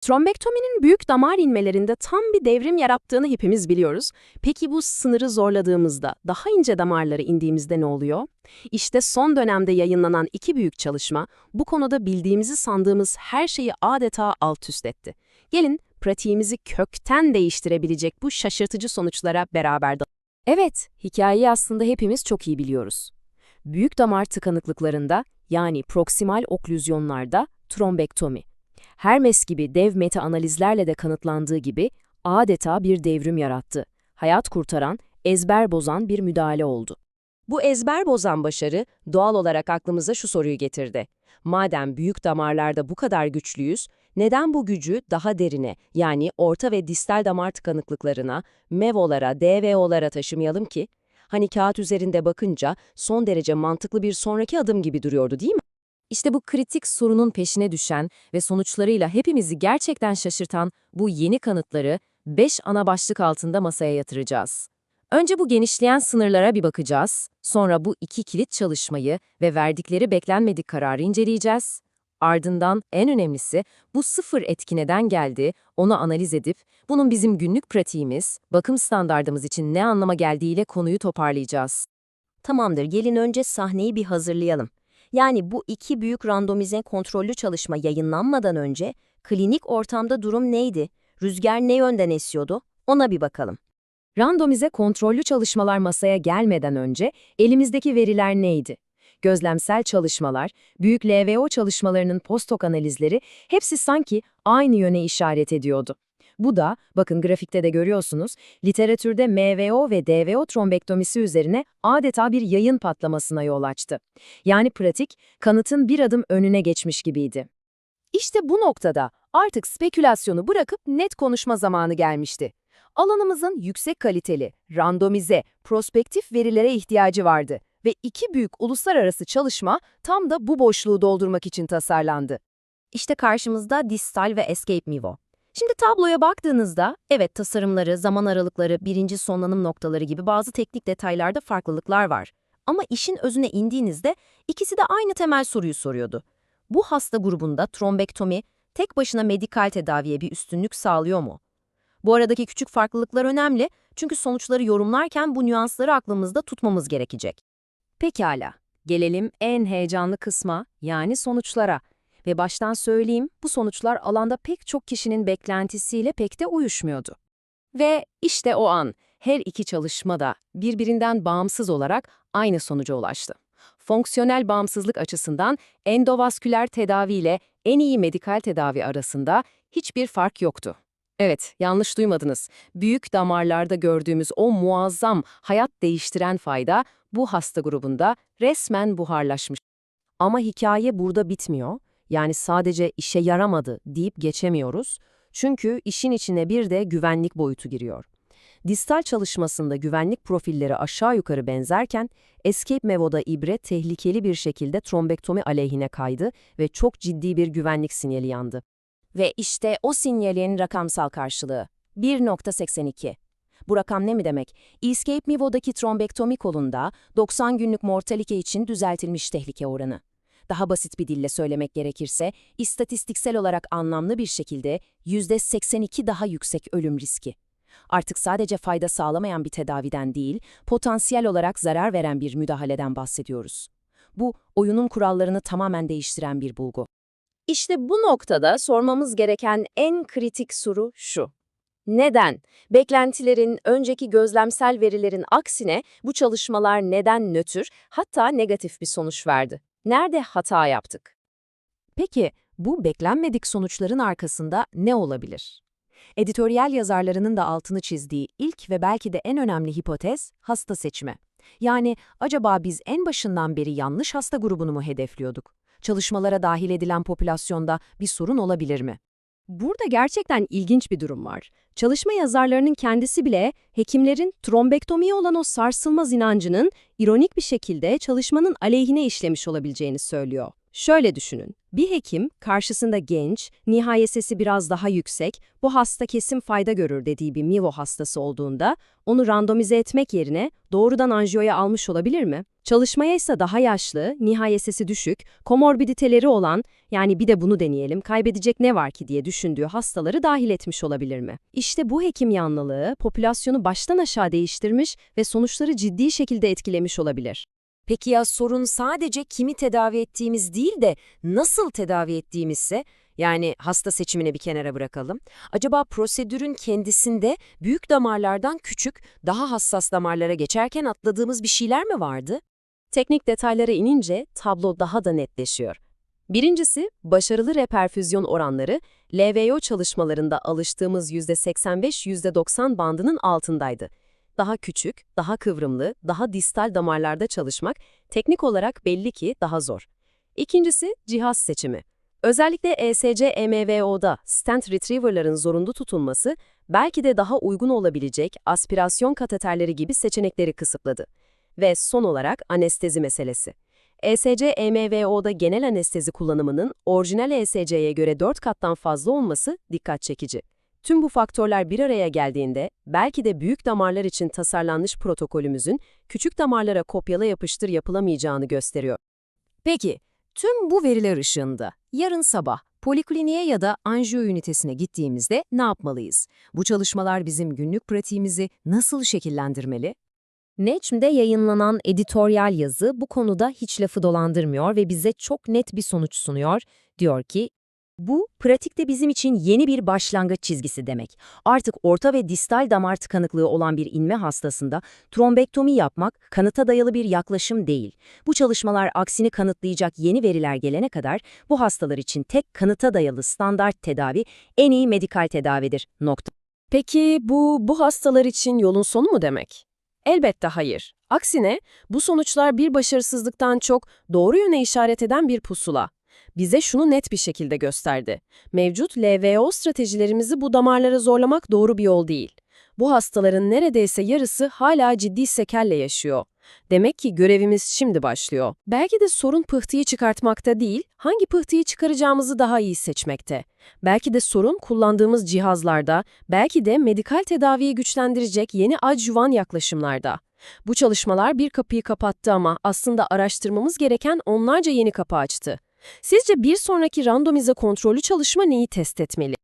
Trombektominin büyük damar inmelerinde tam bir devrim yarattığını hepimiz biliyoruz. Peki bu sınırı zorladığımızda, daha ince damarlara indiğimizde ne oluyor? İşte son dönemde yayınlanan iki büyük çalışma, bu konuda bildiğimizi sandığımız her şeyi adeta alt üst etti. Gelin, pratiğimizi kökten değiştirebilecek bu şaşırtıcı sonuçlara beraber dalalım. Evet, hikayeyi aslında hepimiz çok iyi biliyoruz. Büyük damar tıkanıklıklarında, yani proksimal oklüzyonlarda trombektomi. Hermes gibi dev meta-analizlerle de kanıtlandığı gibi adeta bir devrim yarattı. Hayat kurtaran, ezber bozan bir müdahale oldu. Bu ezber bozan başarı doğal olarak aklımıza şu soruyu getirdi. Madem büyük damarlarda bu kadar güçlüyüz, neden bu gücü daha derine yani orta ve distal damar tıkanıklıklarına, MEVO'lara, DVO'lara taşımayalım ki? Hani kağıt üzerinde bakınca son derece mantıklı bir sonraki adım gibi duruyordu değil mi? İşte bu kritik sorunun peşine düşen ve sonuçlarıyla hepimizi gerçekten şaşırtan bu yeni kanıtları 5 ana başlık altında masaya yatıracağız. Önce bu genişleyen sınırlara bir bakacağız, sonra bu iki kilit çalışmayı ve verdikleri beklenmedik kararı inceleyeceğiz. Ardından en önemlisi bu sıfır etki neden geldi, onu analiz edip bunun bizim günlük pratiğimiz, bakım standardımız için ne anlama geldiğiyle konuyu toparlayacağız. Tamamdır, gelin önce sahneyi bir hazırlayalım. Yani bu iki büyük randomize kontrollü çalışma yayınlanmadan önce klinik ortamda durum neydi? Rüzgar ne yönden esiyordu? Ona bir bakalım. Randomize kontrollü çalışmalar masaya gelmeden önce elimizdeki veriler neydi? Gözlemsel çalışmalar, büyük LVO çalışmalarının postok analizleri hepsi sanki aynı yöne işaret ediyordu. Bu da, bakın grafikte de görüyorsunuz, literatürde MVO ve DVO trombektomisi üzerine adeta bir yayın patlamasına yol açtı. Yani pratik, kanıtın bir adım önüne geçmiş gibiydi. İşte bu noktada artık spekülasyonu bırakıp net konuşma zamanı gelmişti. Alanımızın yüksek kaliteli, randomize, prospektif verilere ihtiyacı vardı ve iki büyük uluslararası çalışma tam da bu boşluğu doldurmak için tasarlandı. İşte karşımızda Distal ve Escape Mivo. Şimdi tabloya baktığınızda, evet tasarımları, zaman aralıkları, birinci sonlanım noktaları gibi bazı teknik detaylarda farklılıklar var. Ama işin özüne indiğinizde ikisi de aynı temel soruyu soruyordu. Bu hasta grubunda trombektomi tek başına medikal tedaviye bir üstünlük sağlıyor mu? Bu aradaki küçük farklılıklar önemli çünkü sonuçları yorumlarken bu nüansları aklımızda tutmamız gerekecek. Pekala, gelelim en heyecanlı kısma, yani sonuçlara. Ve baştan söyleyeyim, bu sonuçlar alanda pek çok kişinin beklentisiyle pek de uyuşmuyordu. Ve işte o an, her iki çalışma da birbirinden bağımsız olarak aynı sonuca ulaştı. Fonksiyonel bağımsızlık açısından endovasküler tedavi ile en iyi medikal tedavi arasında hiçbir fark yoktu. Evet, yanlış duymadınız. Büyük damarlarda gördüğümüz o muazzam, hayat değiştiren fayda bu hasta grubunda resmen buharlaşmış. Ama hikaye burada bitmiyor. Yani sadece işe yaramadı deyip geçemiyoruz. Çünkü işin içine bir de güvenlik boyutu giriyor. Distal çalışmasında güvenlik profilleri aşağı yukarı benzerken, Escape Mevo'da ibre tehlikeli bir şekilde trombektomi aleyhine kaydı ve çok ciddi bir güvenlik sinyali yandı. Ve işte o sinyalin rakamsal karşılığı. 1.82. Bu rakam ne mi demek? Escape Mevo'daki trombektomi kolunda 90 günlük mortalite için düzeltilmiş tehlike oranı. Daha basit bir dille söylemek gerekirse, istatistiksel olarak anlamlı bir şekilde %82 daha yüksek ölüm riski. Artık sadece fayda sağlamayan bir tedaviden değil, potansiyel olarak zarar veren bir müdahaleden bahsediyoruz. Bu, oyunun kurallarını tamamen değiştiren bir bulgu. İşte bu noktada sormamız gereken en kritik soru şu. Neden? Beklentilerin, önceki gözlemsel verilerin aksine bu çalışmalar neden nötr, hatta negatif bir sonuç verdi? Nerede hata yaptık? Peki, bu beklenmedik sonuçların arkasında ne olabilir? Editoryal yazarlarının da altını çizdiği ilk ve belki de en önemli hipotez hasta seçimi. Yani acaba biz en başından beri yanlış hasta grubunu mu hedefliyorduk? Çalışmalara dahil edilen popülasyonda bir sorun olabilir mi? Burada gerçekten ilginç bir durum var. Çalışma yazarlarının kendisi bile hekimlerin trombektomiye olan o sarsılmaz inancının ironik bir şekilde çalışmanın aleyhine işlemiş olabileceğini söylüyor. Şöyle düşünün, bir hekim karşısında genç, nihayet sesi biraz daha yüksek, bu hasta kesin fayda görür dediği bir MIVO hastası olduğunda, onu randomize etmek yerine doğrudan anjiyoya almış olabilir mi? Çalışmaya ise daha yaşlı, nihayet sesi düşük, komorbiditeleri olan, yani bir de bunu deneyelim, kaybedecek ne var ki diye düşündüğü hastaları dahil etmiş olabilir mi? İşte bu hekim yanlılığı, popülasyonu baştan aşağı değiştirmiş ve sonuçları ciddi şekilde etkilemiş olabilir. Peki ya sorun sadece kimi tedavi ettiğimiz değil de nasıl tedavi ettiğimizse, yani hasta seçimini bir kenara bırakalım. Acaba prosedürün kendisinde büyük damarlardan küçük, daha hassas damarlara geçerken atladığımız bir şeyler mi vardı? Teknik detaylara inince tablo daha da netleşiyor. Birincisi, başarılı reperfüzyon oranları LVO çalışmalarında alıştığımız %85-%90 bandının altındaydı. Daha küçük, daha kıvrımlı, daha distal damarlarda çalışmak teknik olarak belli ki daha zor. İkincisi, cihaz seçimi. Özellikle E ESC-EMVO'da stent retriever'ların zorunlu tutulması belki de daha uygun olabilecek aspirasyon kateterleri gibi seçenekleri kısıtladı. Ve son olarak anestezi meselesi. E ESC-EMVO'da genel anestezi kullanımının orijinal ESC'ye göre 4 kattan fazla olması dikkat çekici. Tüm bu faktörler bir araya geldiğinde belki de büyük damarlar için tasarlanmış protokolümüzün küçük damarlara kopyala yapıştır yapılamayacağını gösteriyor. Peki, tüm bu veriler ışığında yarın sabah polikliniğe ya da anjiyo ünitesine gittiğimizde ne yapmalıyız? Bu çalışmalar bizim günlük pratiğimizi nasıl şekillendirmeli? Nature yayınlanan editoryal yazı bu konuda hiç lafı dolandırmıyor ve bize çok net bir sonuç sunuyor. Diyor ki, bu, pratikte bizim için yeni bir başlangıç çizgisi demek. Artık orta ve distal damar tıkanıklığı olan bir inme hastasında trombektomi yapmak kanıta dayalı bir yaklaşım değil. Bu çalışmalar aksini kanıtlayacak yeni veriler gelene kadar bu hastalar için tek kanıta dayalı standart tedavi en iyi medikal tedavidir. Nokta. Peki bu, bu hastalar için yolun sonu mu demek? Elbette hayır. Aksine bu sonuçlar bir başarısızlıktan çok doğru yöne işaret eden bir pusula. Bize şunu net bir şekilde gösterdi. Mevcut LVO stratejilerimizi bu damarlara zorlamak doğru bir yol değil. Bu hastaların neredeyse yarısı hala ciddi sekelle yaşıyor. Demek ki görevimiz şimdi başlıyor. Belki de sorun pıhtıyı çıkartmakta değil, hangi pıhtıyı çıkaracağımızı daha iyi seçmekte. Belki de sorun kullandığımız cihazlarda, belki de medikal tedaviyi güçlendirecek yeni adjuvan yaklaşımlarda. Bu çalışmalar bir kapıyı kapattı ama aslında araştırmamız gereken onlarca yeni kapı açtı. Sizce bir sonraki randomize kontrollü çalışma neyi test etmeli?